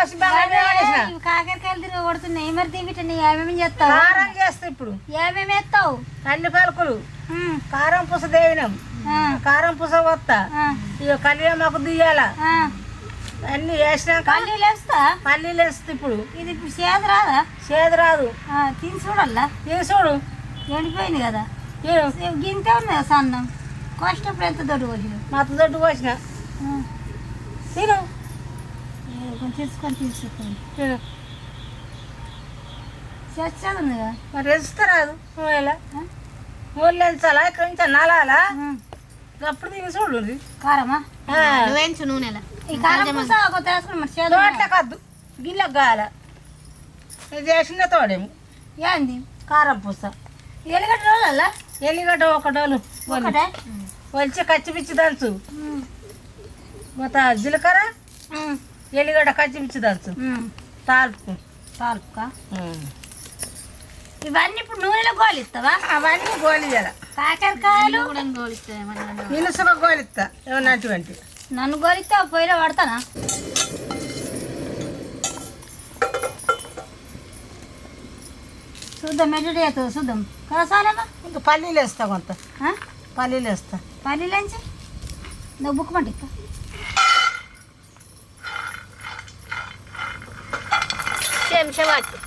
కాకరకాయలు తిరిగి కొడుతున్నాయి. మరి దీవిటని ఏమేమి చేస్తావు? కారం చేస్తా ఇప్పుడు. ఏమేమి వేస్తావు? అన్ని పలుకులు. కారం పూస దేవినం. కారం పూస వస్తా ఇక కళ్యాణకు దియ్యాల ఆ. అన్ని వేసినాక పల్లీలు వేస్తా? పల్లీలు వేస్తుంది ఇప్పుడు. ఇది ఇప్పుడు చేదు రాదా? చేదు రాదు. తిని చూడల్లా? ఇది చూడు. ఎండిపోయింది కదా? గింతే ఉంది కదా సన్నం. కష్టప్పుడు ఎంత దొడ్డు వచ్చిన మత్తు దొడ్డు పోసిన తిను. కొంచెం తీసుకొని తీసుకొని తిను చచ్చేది ఉంది కదా మరి వేస్తా రాదు ఒకవేళ? మూడు ఎంచాలా కొంచెం నలాలా ఆ. అప్పుడు తిని చూడు కారమా నూనెలా ఈ కారం పూస ఒక తీసుకుని మరి చేదు తోటలే కద్దు గిన్నెకు గాల ఇది చేసిన తోడేము ఏంది కారం పూస ఎలుగడ్డ రోజుల ఎల్లిగడ్డ ఒక డోలు ఒకటే వచ్చి కచ్చిపిచ్చి దంచు మొత్త జీలకర్ర ఎల్లిగడ్డ కచ్చిపిచ్చి దంచు. తాల్పు. తాలుపుకా? ఇవన్నీ ఇప్పుడు నూనెలో గోలిస్తావా? అవన్నీ గోలియాల కాకరకాయలు? ఇనుసుగా గోలిస్తా ఏమన్నా అటువంటి నన్ను గోలిస్తే పొయ్యిలో పడతానా చూద్దాం ఎటు అవుతుంది చూద్దాం. కదా సాలేమా ఇంకా పల్లీలు వేస్తా కొంత? పల్లీలు వేస్తా పల్లీలంచి? నువ్వు బుక్ చెంచా పట్టు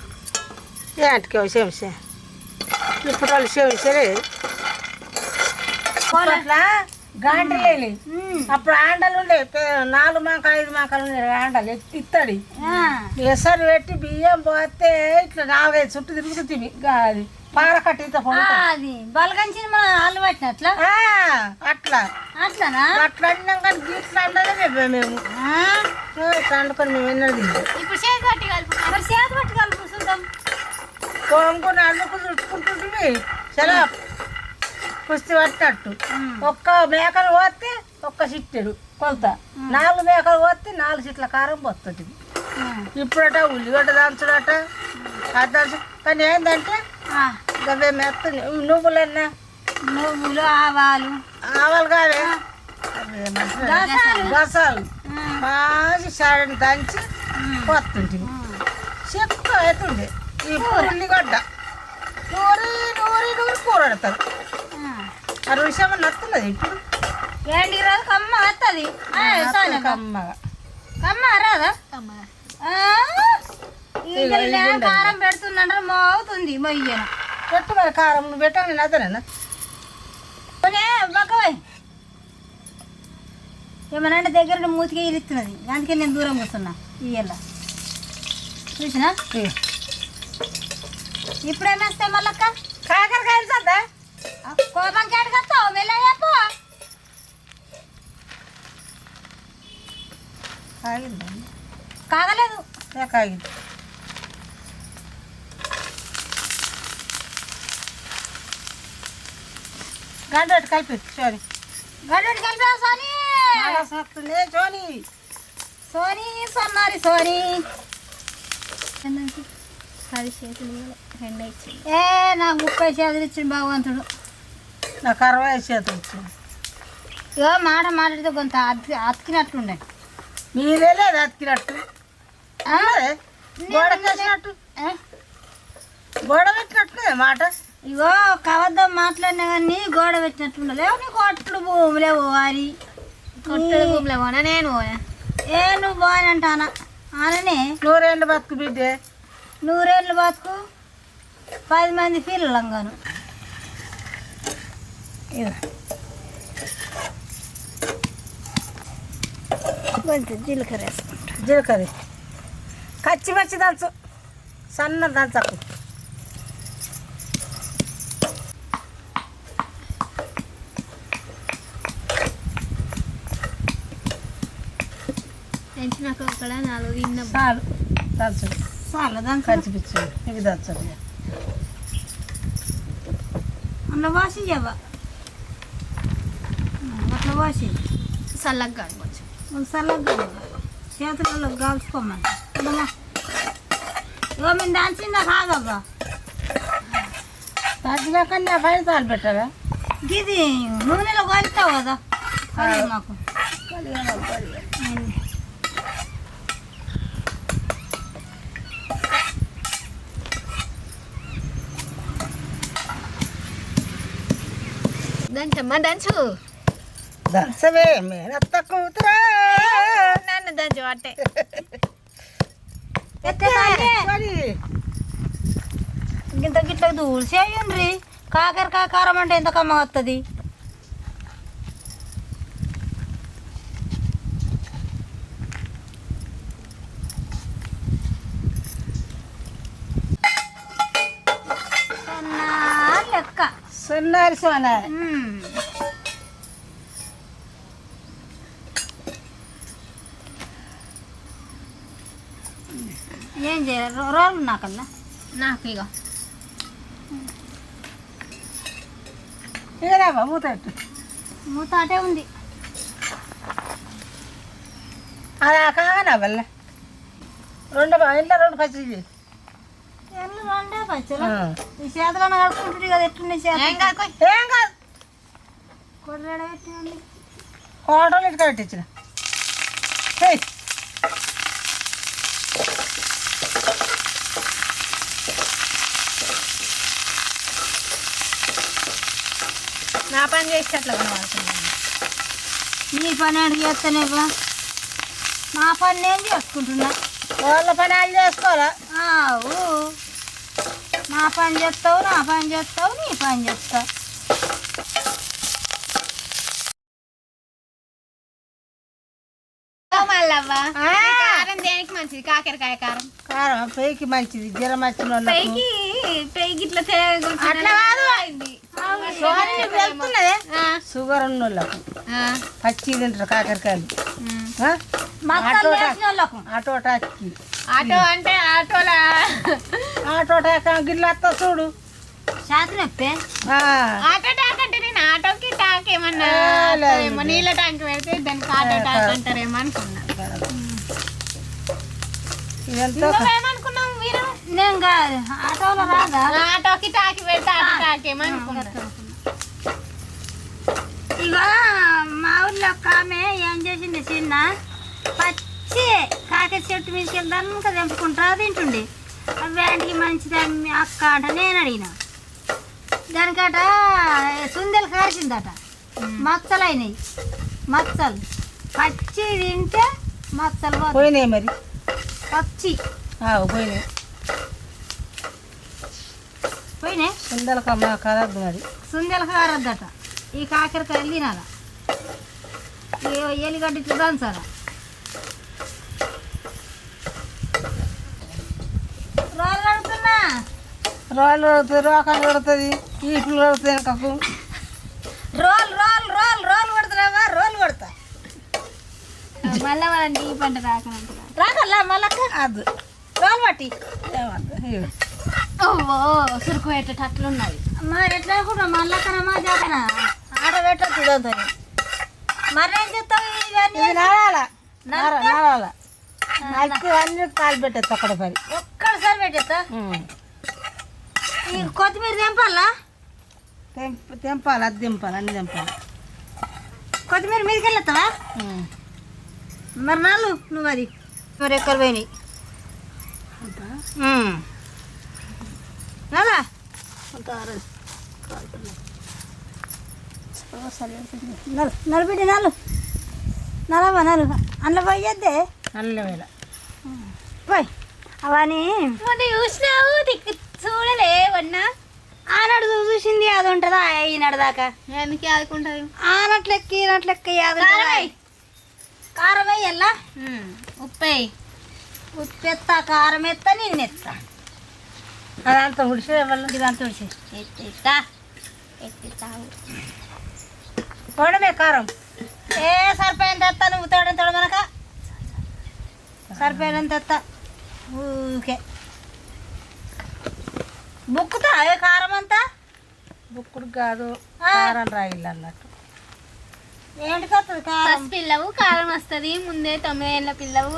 ఏంటికి శంసే ఇప్పుడు వాళ్ళు అట్లా గాండ్రలేని అప్పుడు ఆండలు ఉండే నాలుగు మాకలు ఐదు మాకలు ఉండే ఆండలు ఎత్తి ఇత్తడి ఎసరు పెట్టి బియ్యం పోతే ఇట్లా నాలుగైదు చుట్టూ తిరుగుతుంది అది పార కట్టి ఇంత పొంగు. అది. బలగంచిన మన ఆలు పట్టినట్లా? అట్లా. అట్లానా? అట్లా అన్నాం కానీ గీట్లు అండలే మేము. వండుకొని మేము ఎన్నడూ తింటాం ఇప్పుడు చేతి పట్టి కలుపు. మరి చేతి పట్టు కలుపు చూద్దాం కొంగుని అన్నుకు చుట్టుకుంటుంది చాలా కుస్తీ పట్టినట్టు. ఒక్క మేకలు పోతే ఒక్క చిట్టెడు కొలత. నాలుగు మేకలు పోతే నాలుగు చిట్ల కారం పోతుంది. ఇప్పుడట ఉల్లిగడ్డ దంచుడట. అది దంచు కానీ ఏంటంటే గవే మెత్త నువ్వులన్నా? నువ్వులు ఆవాలు. ఆవాలు కావే. అవి? గసాలు. మంచి సాడని దంచి పోతుంటుంది చెక్క అవుతుండే ఇప్పుడు ఉల్లిగడ్డ నూరి నూరి నూరి కూర పెడతారు ఆ. రుచి నత్తున్నది ఇప్పుడు. ఏంటికి రాదు కమ్మ వస్తుంది కమ్మగా కమ్మ. రాదా? ఆ? ఈ గిన్నె కారం పెడుతుందంటే మోగుతుంది మొయ్యన. పెట్టు మరి కారం నువ్వు పెట్టావు నేను అదనేనా బక్కవయ్ ఏమనంటే దగ్గర మూతికి ఇరుస్తున్నది అందుకే నేను దూరం కూర్చున్నా. ఇయ్యాల. చూసినా? ఇప్పుడు ఏమేస్తాయి మళ్ళక్క? కాకరకాయలు చద్దా కోపం కేటకొస్తావు మెల్లయ్యప్పు కాగిందా? కాగలేదు. కాగింది? గంట పెట్టి కలిపి సోని. గడ్డటి కలిపా సోని. వస్తుంది సోని. సోని సన్నారి సోని. పది చేతులు రెండు ఇచ్చింది ఏ నాకు ముప్పై చేతులు ఇచ్చిన భగవంతుడు. నాకు అరవై చేతులు వచ్చింది ఇగో మాట మాట్లాడితే కొంత అతికి అతికినట్లుండే మీరే లేదు అతికినట్టు? గోడ చేసినట్టు? గోడ పెట్టినట్టు మాట. ఇగో కవద్దాం మాట్లాడినా కానీ గోడ పెట్టినట్లుండే లేవు నీ కొట్లు భూమి లేవు వారి. కొట్టడు భూమిలో పోనా నేను పోనా ఏ నువ్వు బాగా అంటానా? అననే నూరేళ్ళు బతుకు బిడ్డే. నూరేళ్ళు బతుకు పది మంది పిల్లలంగాను. కొంచెం జీలకర్ర వేసుకుంటా. జీలకర్ర కచ్చి పచ్చి దంచు. సన్న దంచకు. తెంచినాక ఒక నాలుగు ఇన్న చాలు దంచు చాలా దాని కచ్చి పిచ్చి ఇవి దంచదు అట్లా వాసి చెవ్వ అట్లా వాసి చల్లగా కాడుకోవచ్చు సల్లగా చేతులలో కాల్చుకోమని అమ్మా ఇగో మేము దాల్చిందా కాదబ్బా దంచినాక నా పైన తాలు పెట్టావా ఇది నూనెలో కాలుతావు కదా అది మాకు దంచమ్మా దంచు. దంచవే మేనత్త కూతురా. నన్ను దంచు అట్టే. ఇంత గిట్ల దూల్చేయండి కాకరకాయ కారం అంటే ఎంత కమ్మ వస్తుంది సున్నారు సోనా. మ్మ్. ఏం చేయాలి? రోలు నాకల్లా నాకు ఇక ఇక రాబా మూతట్టు మూత అటే ఉంది. అది కాగా వల్ల రెండు ఇంట్లో రెండు పచ్చలు ఈ చేతులను కడుక్కుంటుంది కదా ఎట్లున్నాయి చేతులు? కొయ్. ఏం కాదు. హేయ్ నా పని చేసేటట్లు కనబడుతున్నాను నీ పని అడిగి చేస్తానే బా నా పని నేను చేసుకుంటున్నా. వాళ్ళ పని వాళ్ళు చేసుకోవాలా? ఆవు నా పని చేస్తావు నా పని చేస్తావు నీ పని చేస్తావు మళ్ళవ్వా ఆ. కారం దేనికి మంచిది? కాకరకాయ కారం. కారం పైకి మంచిది జ్వరం వచ్చిన వాళ్ళకు. పైకి పైకి ఇట్లా అట్లా కాదు. సోని నీకు వెళ్తున్నదే? ఆ, షుగర్ ఉన్న వాళ్ళకు. పచ్చి తింటారు కాకరకాయలు. ఉమ్. ఆటో అంటే ఆటోలా? ఆటో టాక్ గిట్ల వస్తా చూడు. ఆటో టాక్ అంటే నేను ఆటోకి టాక్ ఏమన్నా ఏమో. నీళ్ళ ట్యాంక్ పెడితే దానికి ఆటో టాక్. అంటారేమో అనుకున్నా. ఇదంతా నువ్వేమనుకున్నావు మీరు? నేను కాదు ఆటోలో రాదా? ఆటోకి టాకి పెడితే ఆటో టాక్ ఏమో అనుకున్నా. ఇక మా ఊర్లో ఒక ఆమె ఏం చేసింది చిన్న? పచ్చి కాకర చెట్టు మీదకి వెళ్దాక తెంపుకుంటా తింటుండే. వాటికి మంచిది అక్క అంట నేను అడిగిన. దానికట సుందెలు కాల్చిందట మచ్చలు అయినాయి మచ్చలు. పచ్చి తింటే మచ్చలు. పోయినాయి మరి? పచ్చి. పోయినాయి. పోయినాయి? కుందలకమ్మ కదద్దు మరి. సుందెలు కారద్దట. ఈ కాకరకాయలు తినాల? ఎలిగడ్డ ఇట్లా దంచాల రోలు కడుతున్నా రాళ్ళు పడుతుంది రోకాలు పడుతుంది ఈపులు పడుతుంది వెనకకు రోల్ రోల్ రోల్ రోల్ పడుతున్నావా రోల్ పడతా మళ్ళీ వాళ్ళని ఈ పంట రాకనంటారా రాకల్లా మళ్ళక్క అది. రోల్ పట్టి. ఓ సురుకు పెట్టేటట్లు ఉన్నది మరి ఎట్లా కూడా మళ్ళక్కనమ్మా జాకనా ఆట పెట్టచ్చు దాంతో మరి చెప్తావు ఇవన్నీ? నడాల? నడాల నడిచి అన్ని కాలు పెట్టేది అక్కడ పని ఒక్కడిసారి పెట్టేస్తా? ఈ కొత్తిమీర తెంపాలా? తెంప తెంపాలి అది తెంపాలి అన్ని తెంపాలి. కొత్తిమీర మీదకి వెళ్ళొస్తావా ఉమ్. మరి నాలు నువ్వు అది. మరి ఎక్కడ పోయినాయి? నాలా? నలబిడ్డి నాలు నలవా నలు. అందులో పోయేద్దే వేల పోయి. అవని. చూసినావు దిక్కు చూడలే వన్నా. ఆనాడు చూసింది అది ఉంటుందా? ఈనాడు దాకా. ఎందుకు ఆదుకుంటుంది ఆనట్లెక్క ఈనట్లెక్క యాది ఉంటుందా? కారం వేయ్. కారం వేయల్లా ఉప్పై ఉప్పెత్త కారం ఎత్త నేను ఎత్త అదంతా ఉడిసే వల్ల ఇదంతా తుడిచి ఎత్తిస్తా ఎత్తిస్తావు పోవడమే కారం. ఏ సరిపోయిన తెత్త నువ్వు తోడని తోడ మనక. సరిపోయిన తెత్త. ఊకే. బుక్కుతా ఏ కారం అంతా? బుక్కుడు కాదు. కారం రాయిల్లు అన్నట్టు. ఏంటికి వస్తుంది కారం? ఫస్ట్ పిల్లవు కారం వస్తుంది. ముందే తొమ్మిదేళ్ళ పిల్లవు.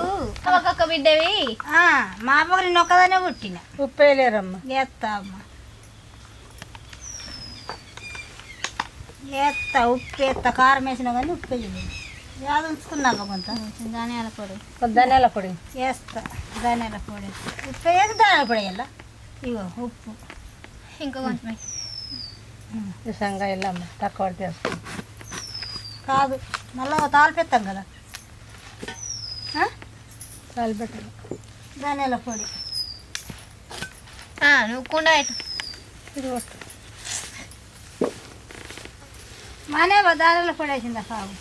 ఒక్కొక్క బిడ్డవి. ఆ, మా పక్క నేను ఒక్కదానే పుట్టిన. ఉప్పు వేయలేరమ్మ ఎత్తా అమ్మ ఎత్త ఉప్పు ఎత్త కారం వేసినా కానీ ఉప్పు వేయలేదు. యాద ఉంచుకున్నాక కొంత? ధనియాల పొడి. ధనియాల పొడి. వేస్తా ధనియాల పొడి. ఉప్పు వేసి ధనియాల పొడి వేయాల? ఇగో ఉప్పు. ఇంకా కొంచెం నిజంగా వెళ్ళమ్మ తక్కువ పడితే వేసుకో. కాదు మళ్ళీ తాలిపెత్తాం కదా. ఆ? చాలు పెట్టాలి ధనియాల పొడి. నువ్వు కుండ ఇది కొట్టు. మానే ధనియాల పొడి వేసిందా సాగు?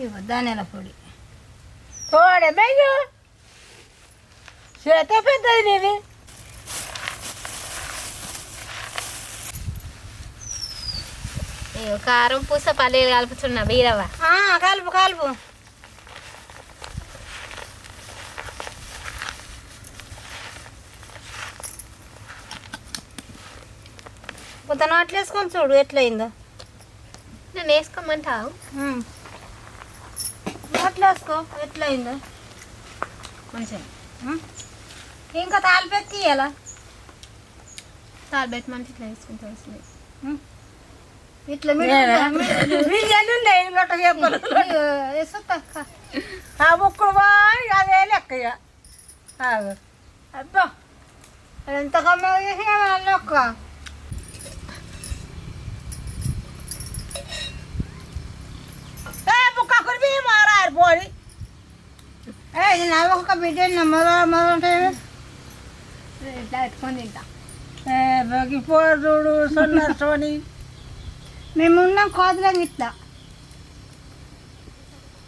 ఇవ్వ ధనియాల పొడి. తోడే మెయ్యు చేత పెద్దది నీది కారం పూస పల్లీలు కలుపుతున్నా బీరవ్వ. కలుపు కలుపు. కొంత నోట్లు వేసుకొని చూడు ఎట్లయిందో. నేను వేసుకోమంటావు? నోట్లు వేసుకో ఎట్లయిందో. కొంచెం. ఇంకా తాలిపెత్తి ఎలా తాలు పెట్టి మంచి ఇట్లా వేసుకుంటూ వస్తుంది. ఇట్లా ఆ ముక్కుడు బాగా అదే లెక్క. అబ్బా ఎంత ఏ ముక్కకుని బియ్యం మారారు పోని ఏ నేను ఒక్క బిడ్డ మొదలు మొదలు ఇట్లా పెట్టుకొని తింటా. ఏ బగిపోరు చూడు సొన్నారు సోని. మేము ఉన్నాం కోదలని ఇట్లా.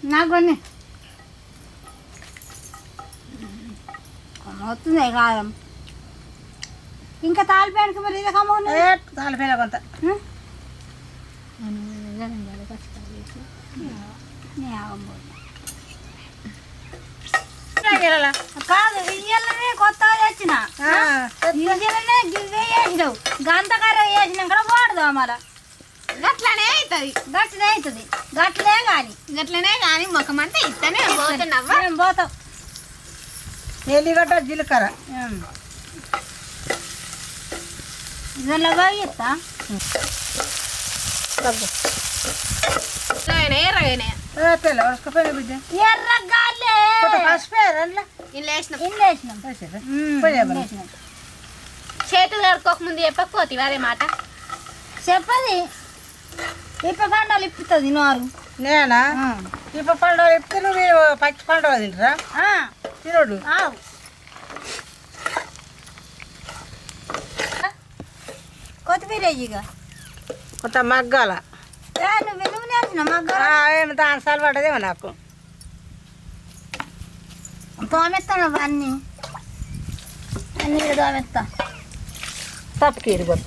నాకు కొన్ని. వస్తుంది కారం. ఇంకా తాలిపోయానికి మరి ఇది కమ్మ ఏ తాలిపోయిన కాదు ఇయ్యాలనే కొత్తగా తెచ్చిన. ఇయ్యాలనే గివ్వే చేసినావు. గంతకర చేసినాక వాడదాం మళ్ళా. గట్లనే అవుతుంది గట్లనే అవుతుంది గట్లే కానీ. గట్లనే కానీ ముఖం అంతా ఇస్తేనే పోతున్నావా? పోతాం ఎల్లిగడ్డ జీలకర్ర. ఇదిలో పోయి ఇస్తా ఎర్రగానే ఏ తెల్ల వరసకపోయిన బిడ్డ. ఎర్ర గాలే కొంత పసిపోయారు అందులో. ఇల్లు వేసినాం. ఇల్లు వేసినాం. వేసారా? చేతులు కడుక్కోక ముందు చెప్పకపోతే అదే మాట. చెప్పది. ఇప్పకండాలు ఇప్పుతుంది నోరు. నేనా? ఆ. ఇప్పుడు పండుగ చెప్తే నువ్వు పచ్చి పండుగ తింటరా? ఆ, తినడు? కొత్తిమీర ఇక కొంత మగ్గాల. ఏ నువ్వు ఏమి దాని సాల్ పడ్డదేమో నాకు. అవన్నీ అన్ని. ఇక్కడ తోమెత్తా తప్పుకి ఇరిగొత్త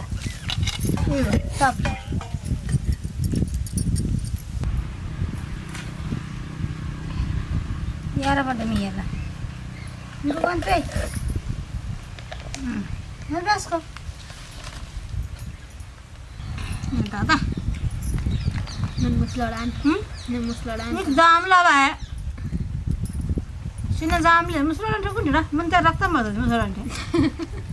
ఇదిగో, తప్పు ఎర్రపడ్డ మీ ఎర్ర ఇంకో వేసుకో తాత. నేను ముసలోడా నేను ముసలోడా నీకు జాములావా చిన్న జాములే ముసలాడు అంటే కుంటురా ముందే రక్తం పడుతుంది ముసలాడు అంటే.